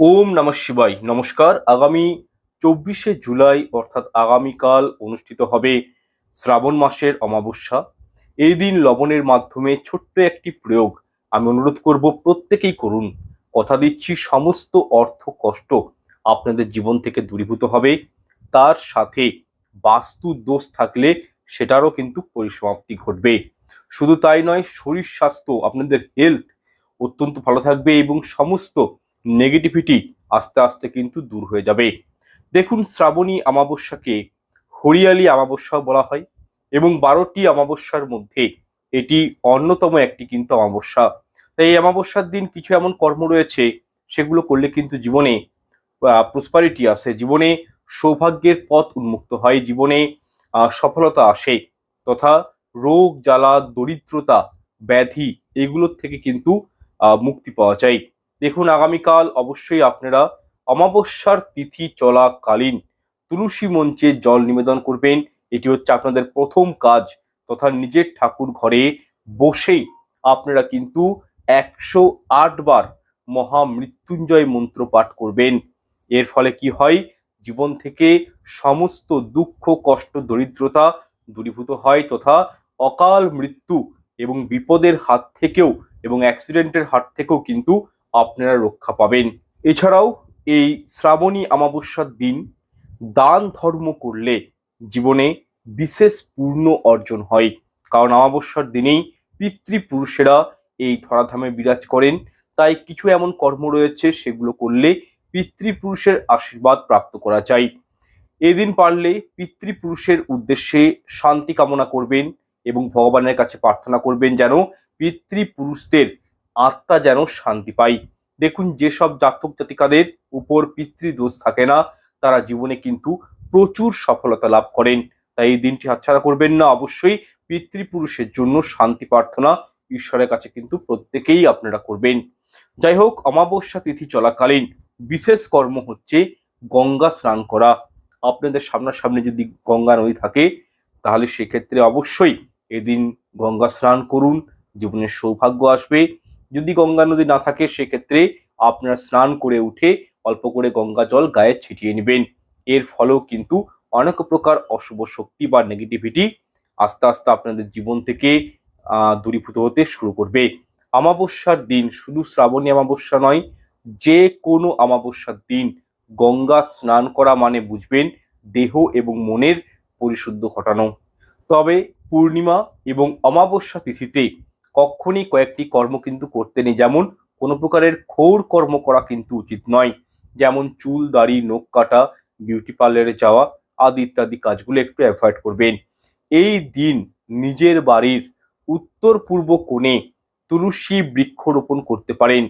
ওম নমঃ শিবাই নমস্কার। আগামী চব্বিশে জুলাই, অর্থাৎ আগামীকাল অনুষ্ঠিত হবে শ্রাবণ মাসের অমাবস্যা। এই দিন লবণের মাধ্যমে ছোট্ট একটি প্রয়োগ আমি অনুরোধ করব, প্রত্যেকেই করুন। কথা দিচ্ছি, সমস্ত অর্থ কষ্ট আপনাদের জীবন থেকে দূরীভূত হবে। তার সাথে বাস্তু দোষ থাকলে সেটারও কিন্তু পরিসমাপ্তি ঘটবে। শুধু তাই নয়, শরীর স্বাস্থ্য, আপনাদের হেলথ অত্যন্ত ভালো থাকবে এবং সমস্ত নেগেটিভিটি আস্তে আস্তে কিন্তু দূর হয়ে যাবে। দেখুন শ্রাবণী অমাবস্যাকে হরিয়ালি অমাবস্যাও বলা হয় এবং বারোটি অমাবস্যার মধ্যে এটি অন্যতম একটি কিন্তু অমাবস্যা। তাই এই অমাবস্যার দিন কিছু এমন কর্ম রয়েছে, সেগুলো করলে কিন্তু জীবনে প্রসপারিটি আসে। জীবনে সৌভাগ্যের পথ উন্মুক্ত হয়, জীবনে সফলতা আসে তথা রোগ, জ্বালা, দরিদ্রতা, ব্যাধি এগুলোর থেকে কিন্তু মুক্তি পাওয়া যায়। দেখুন আগামীকাল অবশ্যই আপনারা অমাবস্যার তিথি চলাকালীন তুলসী মঞ্চে জল নিবেদন করবেন। এটি হচ্ছে আপনাদের প্রথম কাজ তথা নিজের ঠাকুর ঘরে বসেই আপনারা কিন্তু একশো আট বার মহামৃত্যুঞ্জয় মন্ত্র পাঠ করবেন। এর ফলে কি হয়? জীবন থেকে সমস্ত দুঃখ, কষ্ট, দরিদ্রতা দূরীভূত হয় তথা অকাল মৃত্যু এবং বিপদের হাত থেকেও এবং অ্যাক্সিডেন্টের হাত থেকেও কিন্তু আপনারা রক্ষা পাবেন। এছাড়াও এই শ্রাবণী অমাবস্যার দিন দান ধর্ম করলে জীবনে বিশেষ পূর্ণ অর্জন হয়। কারণ অমাবস্যার দিনেই পিতৃপুরুষেরা এই ধরাধামে বিরাজ করেন। তাই কিছু এমন কর্ম রয়েছে, সেগুলো করলে পিতৃপুরুষের আশীর্বাদ প্রাপ্ত করা যায়। এদিন পারলে পিতৃপুরুষের উদ্দেশ্যে শান্তি কামনা করবেন এবং ভগবানের কাছে প্রার্থনা করবেন যেন পিতৃপুরুষদের আত্মা যেন শান্তি পায়। দেখুন, যেসব জাতক জাতিকাদের উপর পিতৃদোষ থাকে না, তারা জীবনে কিন্তু প্রচুর সফলতা লাভ করেন। তাই এই দিনটি হাতছাড়া করবেন না। অবশ্যই পিতৃপুরুষের জন্য শান্তি প্রার্থনা ঈশ্বরের কাছে কিন্তু প্রত্যেকেই আপনারা করবেন। যাই হোক, অমাবস্যা তিথি চলাকালীন বিশেষ কর্ম হচ্ছে গঙ্গা স্নান করা। আপনাদের সামনাসামনি যদি গঙ্গা নদী থাকে, তাহলে সেক্ষেত্রে অবশ্যই এদিন গঙ্গা স্নান করুন। জীবনের সৌভাগ্য আসবে। যদি গঙ্গা নদী না থাকে, সেক্ষেত্রে আপনারা স্নান করে উঠে অল্প করে গঙ্গা জল গায়ে ছিটিয়ে নেবেন। এর ফলেও কিন্তু অনেক প্রকার অশুভ শক্তি বা নেগেটিভিটি আস্তে আস্তে আপনাদের জীবন থেকে দূরীভূত হতে শুরু করবে। অমাবস্যার দিন শুধু শ্রাবণী অমাবস্যা নয়, যে কোনো অমাবস্যার দিন গঙ্গা স্নান করা মানে বুঝবেন দেহ এবং মনের পরিশুদ্ধ ঘটানো। তবে পূর্ণিমা এবং অমাবস্যা তিথিতে কখনই কয়েকটি কর্ম কিন্তু করতে নেই। যেমন কোনো প্রকারের ঘোর কর্ম করা কিন্তু উচিত নয়। যেমন চুল, দাড়ি, নখ কাটা বিউটি পার্লারে যাওয়া আদি ইত্যাদি কাজগুলো একটু অ্যাভয়েড করবেন। এই দিন নিজের বাড়ির উত্তর পূর্ব কোণে তুলসী বৃক্ষরোপণ করতে পারেন।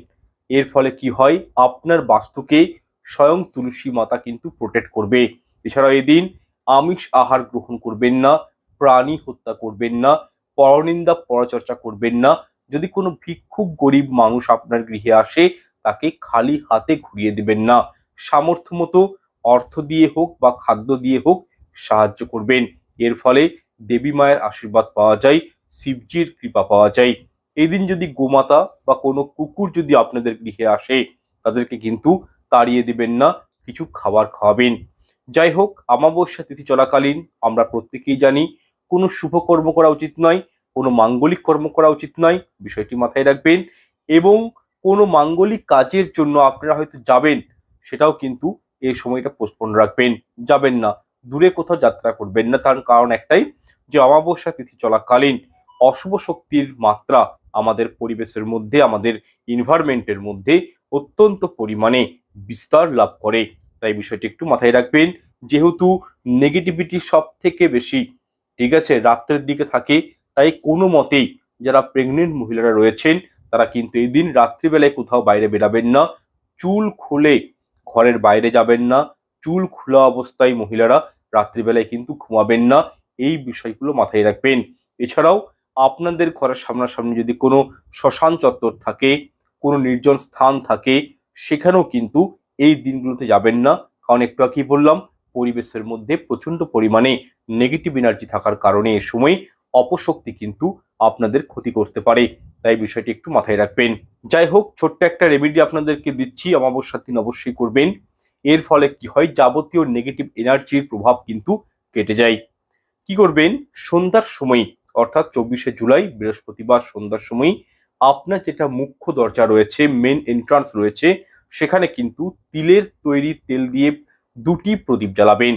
এর ফলে কি হয়? আপনার বাস্তুকে স্বয়ং তুলসী মাতা কিন্তু প্রোটেক্ট করবে। এছাড়াও এদিন আমিষ আহার গ্রহণ করবেন না, প্রাণী হত্যা করবেন না পরনিন্দা পরচর্চা করবেন না। যদি কোনো ভিক্ষুক গরিব মানুষ আপনার গৃহে আসে, তাকে খালি হাতে ঘুরিয়ে দিবেন না। সামর্থ্য মতো অর্থ দিয়ে হোক বা খাদ্য দিয়ে হোক সাহায্য করবেন। এর ফলে দেবী মায়ের আশীর্বাদ পাওয়া যায়, শিবজির কৃপা পাওয়া যায়। এই দিন যদি গোমাতা বা কোনো কুকুর যদি আপনাদের গৃহে আসে, তাদেরকে কিন্তু তাড়িয়ে দিবেন না, কিছু খাবার খাওয়াবেন। যাই হোক, অমাবস্যা তিথি চলাকালীন আমরা প্রত্যেকেই জানি কোনো শুভ কর্ম করা উচিত নয়, কোনো মাঙ্গলিক কর্ম করা উচিত নয়, বিষয়টি মাথায় রাখবেন। এবং কোনো মাঙ্গলিক কাজের জন্য আপনারা হয়তো যাবেন, সেটাও কিন্তু এই সময়টা পোস্টপোন রাখবেন। যাবেন না, দূরে কোথাও যাত্রা করবেন না। তার কারণ একটাই যে অমাবস্যা তিথি চলাকালীন অশুভ শক্তির মাত্রা আমাদের পরিবেশের মধ্যে, আমাদের ইনভারমেন্টের মধ্যে অত্যন্ত পরিমাণে বিস্তার লাভ করে। তাই বিষয়টি একটু মাথায় রাখবেন। যেহেতু নেগেটিভিটি সব থেকে বেশি ঠিক আছে, রাত্রের দিকে থাকে। তাই কোনো মতেই যারা প্রেগনেন্ট মহিলারা রয়েছেন, তারা কিন্তু এই দিন রাত্রিবেলায় কোথাও বাইরে বেরাবেন না। চুল খুলে ঘরের বাইরে যাবেন না। চুল খোলা অবস্থায় মহিলারা রাত্রিবেলায় কিন্তু ঘুমাবেন না। এই বিষয়গুলো মাথায় রাখবেন। এছাড়াও আপনাদের ঘরের সামনাসামনি যদি কোনো শ্মশান চত্বর থাকে, কোনো নির্জন স্থান থাকে, সেখানেও কিন্তু এই দিনগুলোতে যাবেন না। কারণ একটু আগেই বললাম, পরিবেশের মধ্যে প্রচণ্ড পরিমাণে নেগেটিভ এনার্জি থাকার কারণে এ সময় অপশক্তি কিন্তু আপনাদের ক্ষতি করতে পারে। তাই বিষয়টি একটু মাথায় রাখবেন। যাই হোক, ছোট্ট একটা রেমেডি আপনাদেরকে দিচ্ছি, অমাবস্যার দিন অবশ্যই করবেন। এর ফলে কি হয়? যাবতীয় নেগেটিভ এনার্জির প্রভাব কিন্তু কেটে যায়। কি করবেন? সন্ধ্যার সময়, অর্থাৎ চব্বিশে জুলাই, বৃহস্পতিবার সন্ধ্যার সময়, আপনার যেটা মুখ্য দরজা রয়েছে মেন এন্ট্রান্স রয়েছে, সেখানে কিন্তু তিলের তৈরি তেল দিয়ে দুটি প্রদীপ জ্বালাবেন।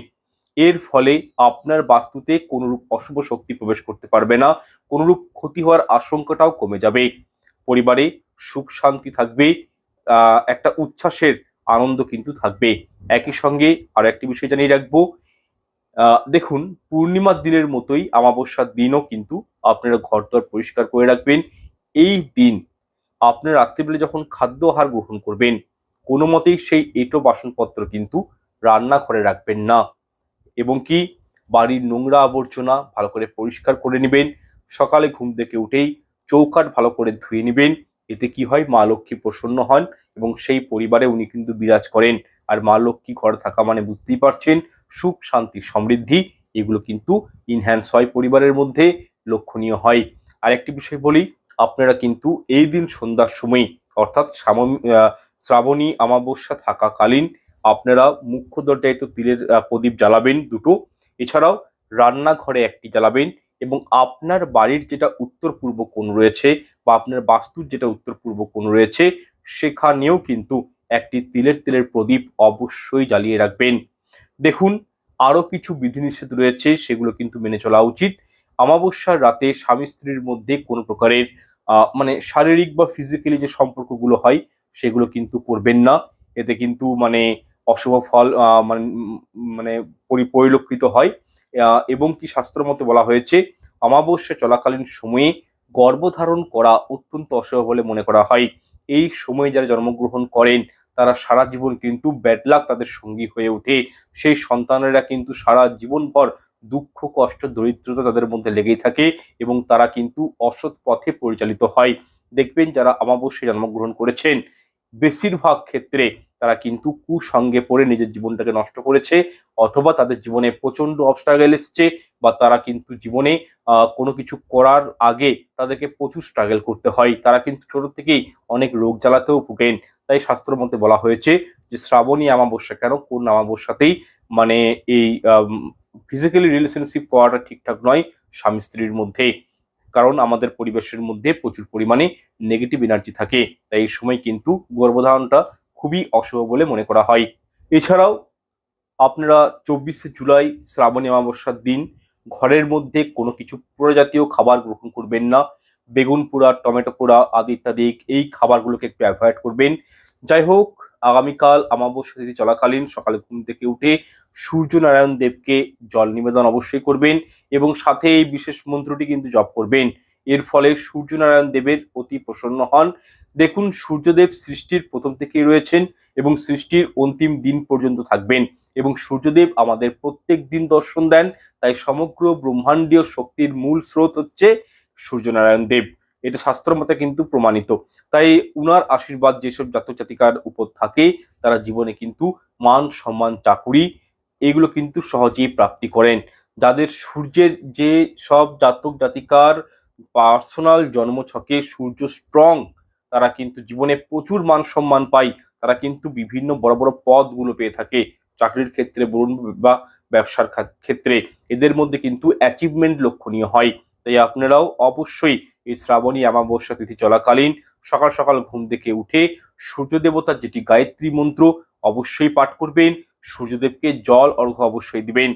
এর ফলে আপনার বাস্তুতে কোনোরূপ অশুভ শক্তি প্রবেশ করতে পারবে না, কোনোরূপ ক্ষতি হওয়ার আশঙ্কাটাও কমে যাবে। পরিবারে সুখ শান্তি থাকবে একটা উচ্ছ্বাসের আনন্দ কিন্তু থাকবে। একই সঙ্গে আর একটি বিষয় জানিয়ে রাখব দেখুন, পূর্ণিমার দিনের মতোই অমাবস্যার দিনও কিন্তু আপনারা ঘর দর পরিষ্কার করে রাখবেন। এই দিন আপনার রাত্রিবেলা যখন খাদ্য আহার গ্রহণ করবেন কোনো মতেই সেই এটো বাসনপত্র কিন্তু রান্নাঘরে রাখবেন না। এবং কি বাড়ির নোংরা আবর্জনা ভালো করে পরিষ্কার করে নেবেন। সকালে ঘুম থেকে উঠেই চৌকাট ভালো করে ধুয়ে নেবেন। এতে কি হয়? মা লক্ষ্মী প্রসন্ন হন এবং সেই পরিবারে উনি কিন্তু বিরাজ করেন। আর মা লক্ষ্মী ঘরে থাকা মানে বুঝতেই পারছেন, সুখ, শান্তি, সমৃদ্ধি এগুলো কিন্তু ইনহ্যান্স হয় পরিবারের মধ্যে, লক্ষণীয় হয়। আর একটি বিষয় বলি, আপনারা কিন্তু এই দিন সন্ধ্যার সময় অর্থাৎ শ্রাবণী অমাবস্যা থাকাকালীন আপনারা মুখ্য দরজায় তো তিলের প্রদীপ জ্বালাবেন দুটো, এছাড়াও রান্নাঘরে একটি জ্বালাবেন এবং আপনার বাড়ির যেটা উত্তর পূর্ব কোণ রয়েছে বা আপনার বাস্তুর যেটা উত্তর পূর্ব কোণ রয়েছে, সেখানেও কিন্তু একটি তিলের তেলের প্রদীপ অবশ্যই জ্বালিয়ে রাখবেন। দেখুন আরও কিছু বিধিনিষেধ রয়েছে, সেগুলো কিন্তু মেনে চলা উচিত। অমাবস্যার রাতে স্বামী স্ত্রীর মধ্যে কোনো প্রকারের মানে শারীরিক বা ফিজিক্যালি যে সম্পর্কগুলো হয়, সেগুলো কিন্তু করবেন না। এতে কিন্তু মানে অশুভ ফল মানে মানে পরি- পরিলক্ষিত হয়। এবং কি শাস্ত্র মতে বলা হয়েছে, অমাবস্যা চলাকালীন সময়ে গর্ভধারণ করা অত্যন্ত অশুভ বলে মনে করা হয়। এই সময়ে যারা জন্মগ্রহণ করেন, তারা সারা জীবন কিন্তু ব্যাডলাক তাদের সঙ্গী হয়ে ওঠে। সেই সন্তানেরা কিন্তু সারা জীবনভর দুঃখ, কষ্ট, দরিদ্রতা তাদের মধ্যে লেগেই থাকে এবং তারা কিন্তু অসৎ পথে পরিচালিত হয়। দেখবেন যারা অমাবস্যায় জন্মগ্রহণ করেছেন, বেশিরভাগ ক্ষেত্রে তারা কিন্তু কুসঙ্গে পড়ে নিজের জীবনটাকে নষ্ট করেছে, অথবা তাদের জীবনে প্রচণ্ড অবস্ট্রাগল এসছে বা তারা কিন্তু জীবনে কোনো কিছু করার আগে তাদেরকে প্রচুর স্ট্রাগল করতে হয়। তারা কিন্তু ছোট থেকেই অনেক রোগ জ্বালাতেও ভুগেন। তাই শাস্ত্র মতে বলা হয়েছে যে, শ্রাবণী অমাবস্যা কেন? কোন অমাবস্যাতেই মানে এই ফিজিক্যালি রিলেশনশিপ করাটা ঠিকঠাক নয় স্বামী স্ত্রীর মধ্যে। কারণ আমাদের পরিবেশের মধ্যে প্রচুর পরিমাণে নেগেটিভ এনার্জি থাকে। তাই এই সময় কিন্তু গর্ভধারণটা খুবই অশুভ বলে মনে করা হয়। এছাড়াও আপনারা চব্বিশে জুলাই শ্রাবণী অমাবস্যার দিন ঘরের মধ্যে কোনো কিছু প্রজাতীয় খাবার গ্রহণ করবেন না। বেগুন পোড়া, টমেটো পোড়া আদি ইত্যাদি এই খাবারগুলোকে একটু অ্যাভয়েড করবেন। যাই হোক, আগামীকাল অমাবস্যা তিথি চলাকালীন সকালে ঘুম থেকে উঠে সূর্য নারায়ণ দেবকে জল নিবেদন অবশ্যই করবেন এবং সাথে এই বিশেষ মন্ত্রটি কিন্তু জপ করবেন। এর ফলে সূর্য নারায়ণ দেবের অতি প্রসন্ন হন। দেখুন, সূর্যদেব সৃষ্টির প্রথম থেকেই রয়েছেন এবং সৃষ্টির অন্তিম দিন পর্যন্ত থাকবেন এবং সূর্যদেব আমাদের প্রত্যেক দিন দর্শন দেন। তাই সমগ্র ব্রহ্মাণ্ডীয় শক্তির মূল স্রোত হচ্ছে সূর্যনারায়ণ দেব। এটা শাস্ত্র মতে কিন্তু প্রমাণিত। তাই উনার আশীর্বাদ যেসব জাতক জাতিকার উপর থাকে, তারা জীবনে কিন্তু মান, সম্মান, চাকুরি এগুলো কিন্তু সহজেই প্রাপ্তি করেন। যাদের সূর্যের যে সব জাতক জাতিকার পার্সোনাল জন্মছকে সূর্য স্ট্রং তারা কিন্তু জীবনে প্রচুর মান সম্মান পায়, তারা কিন্তু বিভিন্ন বড় বড় পদগুলো পেয়ে থাকে, চাকরির ক্ষেত্রে বলুন বা ব্যবসার ক্ষেত্রে, এদের মধ্যে কিন্তু অ্যাচিভমেন্ট লক্ষণীয় হয়। তাই আপনারাও অবশ্যই এই শ্রাবণী অমাবস্যা তিথি চলাকালীন, সকাল সকাল ঘুম থেকে উঠে সূর্য দেবতার যেটি গায়ত্রী মন্ত্র, অবশ্যই পাঠ করবেন সূর্যদেবকে জল অর্ঘ্য অবশ্যই দিবেন।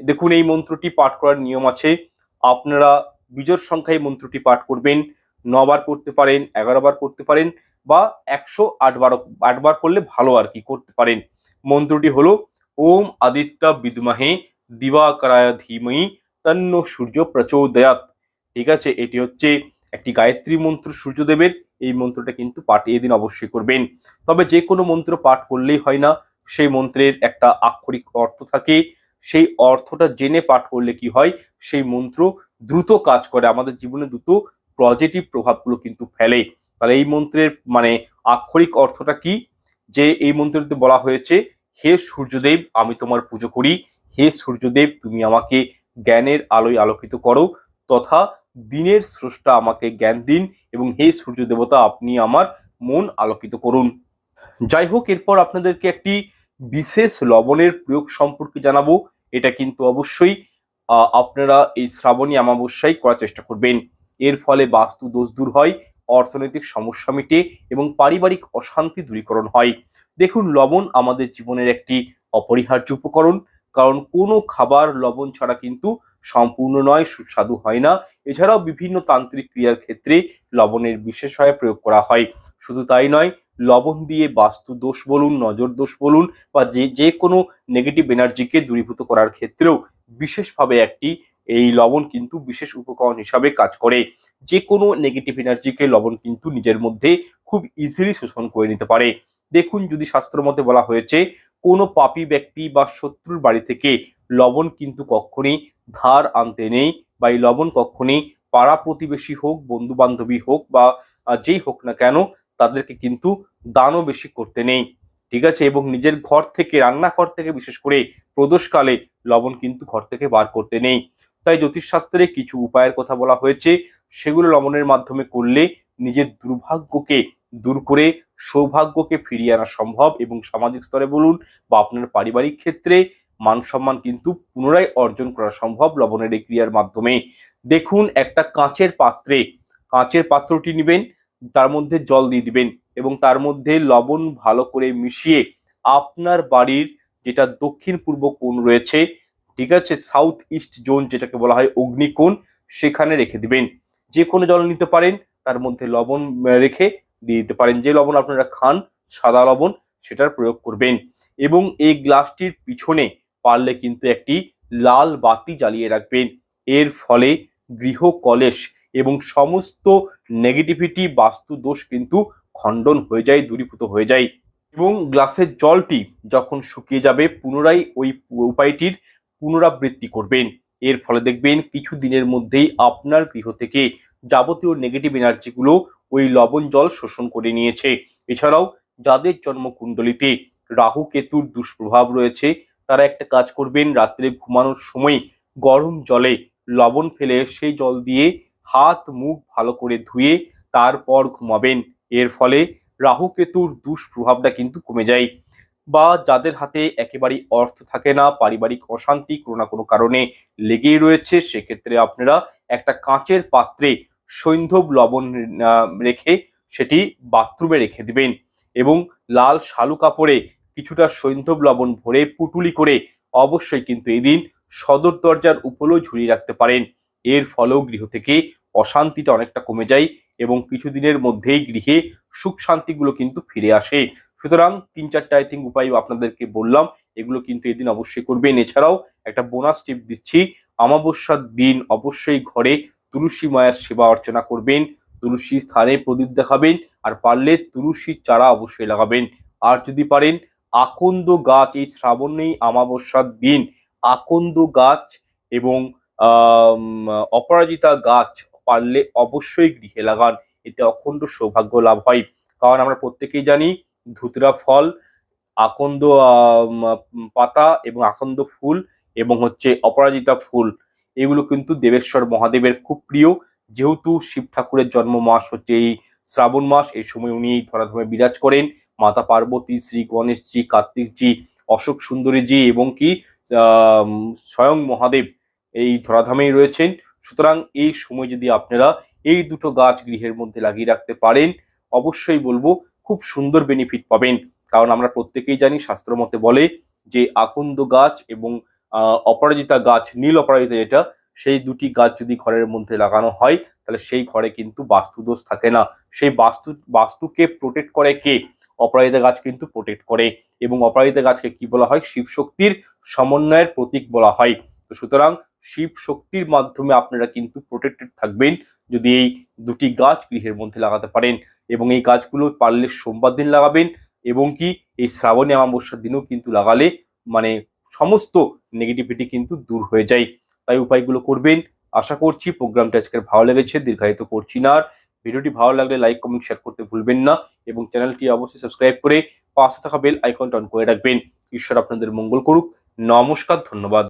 দেখুন এই মন্ত্রটি পাঠ করার নিয়ম আছে, আপনারা বিজোর সংখ্যায় মন্ত্রটি পাঠ করবেন। নবার করতে পারেন এগারো বার করতে পারেন বা একশো আটবার আটবার করলে ভালো আর কি করতে পারেন। মন্ত্রটি হলো, ওম আদিত্য বিদ্মহে দিবাকরায় ধীমহি তন্ন সূর্য প্রচোদয়াত ঠিক আছে, এটি হচ্ছে একটি গায়ত্রী মন্ত্র সূর্যদেবের। এই মন্ত্রটা কিন্তু পাঠ এদিন অবশ্যই করবেন। তবে যে কোনো মন্ত্র পাঠ করলেই হয় না, সেই মন্ত্রের একটা আক্ষরিক অর্থ থাকে। সেই অর্থটা জেনে পাঠ করলে কি হয়, সেই মন্ত্র দ্রুত কাজ করে, আমাদের জীবনে দ্রুত পজিটিভ প্রভাবগুলো কিন্তু ফেলে তাহলে এই মন্ত্রের মানে আক্ষরিক অর্থটা কি? যে এই মন্ত্রটিতে বলা হয়েছে, হে সূর্যদেব, আমি তোমার পুজো করি। হে সূর্যদেব, তুমি আমাকে জ্ঞানের আলোয় আলোকিত করো, তথা দিনের স্রষ্টা আমাকে জ্ঞান দিন এবং হে সূর্য দেবতা আপনি আমার মন আলোকিত করুন। যাই হোক, এরপর আপনাদেরকে একটি বিশেষ লবণের প্রয়োগ সম্পর্কে জানাব। এটা কিন্তু অবশ্যই আপনারা এই শ্রাবণী অমাবস্যায় করার চেষ্টা করবেন। এর ফলে বাস্তু দোষ দূর হয়, অর্থনৈতিক সমস্যা মিটে এবং পারিবারিক অশান্তি দূরীকরণ হয়। দেখুন, লবণ আমাদের জীবনের একটি অপরিহার্য উপকরণ। কারণ কোনো খাবার লবণ ছাড়া কিন্তু সম্পূর্ণ নয়, সুস্বাদু হয় না। এছাড়াও বিভিন্ন তান্ত্রিক ক্রিয়ার ক্ষেত্রে লবণের বিশেষভাবে প্রয়োগ করা হয়। শুধু তাই নয়, লবণ দিয়ে বাস্তু দোষ বলুন নজর দোষ বলুন বা যে যে কোনো নেগেটিভ এনার্জিকে দূরীভূত করার ক্ষেত্রেও বিশেষভাবে একটি, এই লবণ কিন্তু বিশেষ উপকরণ হিসাবে কাজ করে। যে কোনো নেগেটিভ এনার্জিকে লবণ কিন্তু নিজের মধ্যে খুব ইজিলি শোষণ করে নিতে পারে। দেখুন, যদি শাস্ত্র মতে বলা হয়েছে, কোনো পাপী ব্যক্তি বা শত্রুর বাড়ি থেকে লবণ কিন্তু কখনই ধার আনতে নেই বা এই লবণ কখনই পাড়া প্রতিবেশী হোক বন্ধু বান্ধবী হোক বা যেই হোক না কেন, তাদেরকে কিন্তু দানও বেশি করতে নেই। ঠিক আছে? এবং নিজের ঘর থেকে, রান্নাঘর থেকে, বিশেষ করে প্রদোষকালে লবণ কিন্তু ঘর থেকে বার করতে নেই। তাই জ্যোতিষশাস্ত্রে কিছু উপায়ের কথা বলা হয়েছে। সেগুলো লবণের মাধ্যমে করলে নিজের দুর্ভাগ্যকে দূর করে, সৌভাগ্যকে ফিরিয়ে আনা সম্ভব। এবং সামাজিক স্তরে বলুন বা আপনার পারিবারিক ক্ষেত্রে মান সম্মান কিন্তু পুনরায় অর্জন করা সম্ভব লবণের এই ক্রিয়ার মাধ্যমে। দেখুন, একটা কাঁচের পাত্রে, কাঁচের পাত্রটি নেবেন। তার মধ্যে জল দিয়ে দিবেন এবং তার মধ্যে লবণ ভালো করে মিশিয়ে আপনার বাড়ির যেটা দক্ষিণ পূর্ব কোণ রয়েছে, ঠিক আছে সাউথ ইস্ট জোন যেটাকে বলা হয় অগ্নিকোণ, সেখানে রেখে দিবেন। যে কোনো জল নিতে পারেন, তার মধ্যে লবণ রেখে দিয়ে দিতে পারেন। যে লবণ আপনারা খান, সাদা লবণ, সেটার প্রয়োগ করবেন। এবং এই গ্লাসটির পিছনে পারলে কিন্তু একটি লাল বাতি জ্বালিয়ে রাখবেন। এর ফলে গৃহ কলেশ এবং সমস্ত নেগেটিভিটি বাস্তু দোষ কিন্তু খণ্ডন হয়ে যায়, দূরীভূত হয়ে যায়। এবং গ্লাসের জলটি যখন শুকিয়ে যাবে, পুনরায় ওই উপায়টির পুনরাবৃত্তি করবেন। এর ফলে দেখবেন কিছু দিনের মধ্যেই আপনার গৃহ থেকে যাবতীয় নেগেটিভ এনার্জিগুলো ওই লবণ জল শোষণ করে নিয়েছে। এছাড়াও যাদের জন্মকুণ্ডলিতে রাহু কেতুর দুষ্প্রভাব রয়েছে, তারা একটা কাজ করবেন, রাত্রে ঘুমানোর সময় গরম জলে লবণ ফেলে সেই জল দিয়ে হাত মুখ ভালো করে ধুয়ে তারপর ঘুমাবেন। এর ফলে রাহু কেতুর দুষ্প্রভাবটা কিন্তু কমে যায়। বা যাদের হাতে একেবারেই অর্থ থাকে না, পারিবারিক অশান্তি কোনো না কোনো কারণে লেগেই রয়েছে, সেক্ষেত্রে আপনারা একটা কাঁচের পাত্রে সৈন্ধব লবণ রেখে সেটি বাথরুমে রেখে দিবেন এবং লাল শালু কাপড়ে কিছুটা সৈন্ধব লবণ ভরে পুটুলি করে অবশ্যই কিন্তু এদিন সদর দরজার উপরেও ঝুলিয়ে রাখতে পারেন। এর ফলেও গৃহ থেকে অশান্তিটা অনেকটা কমে যায় এবং কিছুদিনের মধ্যেই গৃহে সুখ শান্তিগুলো কিন্তু ফিরে আসে। সুতরাং তিন চারটা, আই থিঙ্ক, উপায় আপনাদেরকে বললাম। এগুলো কিন্তু এদিন অবশ্যই করবেন। এছাড়াও একটা বোনাস টিপ দিচ্ছি। অমাবস্যার দিন অবশ্যই ঘরে তুলসী মায়ের সেবা অর্চনা করবেন। তুলসী স্থানে প্রদীপ দেখাবেন আর পারলে তুলসীর চারা অবশ্যই লাগাবেন। আর যদি পারেন, আকন্দ গাছ, এই শ্রাবণেই অমাবস্যার দিন, আকন্দ গাছ এবং অপরাজিতা গাছ পারলে অবশ্যই গৃহে লাগান। এতে অখণ্ড সৌভাগ্য লাভ হয়। কারণ আমরা প্রত্যেকেই জানি, ধুতরা ফল, আকন্দ পাতা এবং আকন্দ ফুল এবং হচ্ছে অপরাজিতা ফুল, এগুলো কিন্তু দেবেশ্বর মহাদেবের খুব প্রিয়। যেহেতু শিব ঠাকুরের জন্ম মাস হচ্ছে এই শ্রাবণ মাস, এই সময় উনি ধরাধামে বিরাজ করেন। মাতা পার্বতী, শ্রী গণেশজি, কার্তিকজি, অশোক সুন্দরীজি এবং কি স্বয়ং মহাদেব এই ধরাধামেই রয়েছেন। সুতরাং এই সময় যদি আপনারা এই দুটো গাছ গৃহের মধ্যে লাগিয়ে রাখতে পারেন, অবশ্যই বলব খুব সুন্দর বেনিফিট পাবেন। কারণ আমরা প্রত্যেকেই জানি, শাস্ত্র মতে বলে যে আকন্দ গাছ এবং অপরাজিতা গাছ, নীল অপরাজিতা যেটা, সেই দুটি গাছ যদি ঘরের মধ্যে লাগানো হয়, তাহলে সেই ঘরে কিন্তু বাস্তু দোষ থাকে না। সেই বাস্তু, বাস্তুকে প্রোটেক্ট করে কে? অপরাজিতা গাছ কিন্তু প্রোটেক্ট করে। এবং অপরাজিতা গাছকে কি বলা হয়? শিবশক্তির সমন্বয়ের প্রতীক বলা হয়। তো সুতরাং শিব শক্তির মাধ্যমে আপনারা কিন্তু প্রোটেক্টেড থাকবেন। যদি এই দুটি গাছ গৃহের মধ্যে লাগাতে পারেন এবং এই গাছগুলো পারলে সোমবার দিন লাগাবেন এবং কি এই শ্রাবণী অমাবস্যার দিনেও কিন্তু লাগালে মানে সমস্ত নেগেটিভিটি কিন্তু দূর হয়ে যায়। তাই উপায়গুলো করবেন। আশা করছি প্রোগ্রামটা আজকের ভালো লেগেছে, দীর্ঘায়িত করছি না আর। ভিডিওটি ভালো লাগলে লাইক কমেন্ট শেয়ার করতে ভুলবেন না এবং চ্যানেলটি অবশ্যই সাবস্ক্রাইব করে পাশে থাকা বেল আইকনটা অন করে রাখবেন। ঈশ্বর আপনাদের মঙ্গল করুক। নমস্কার, ধন্যবাদ।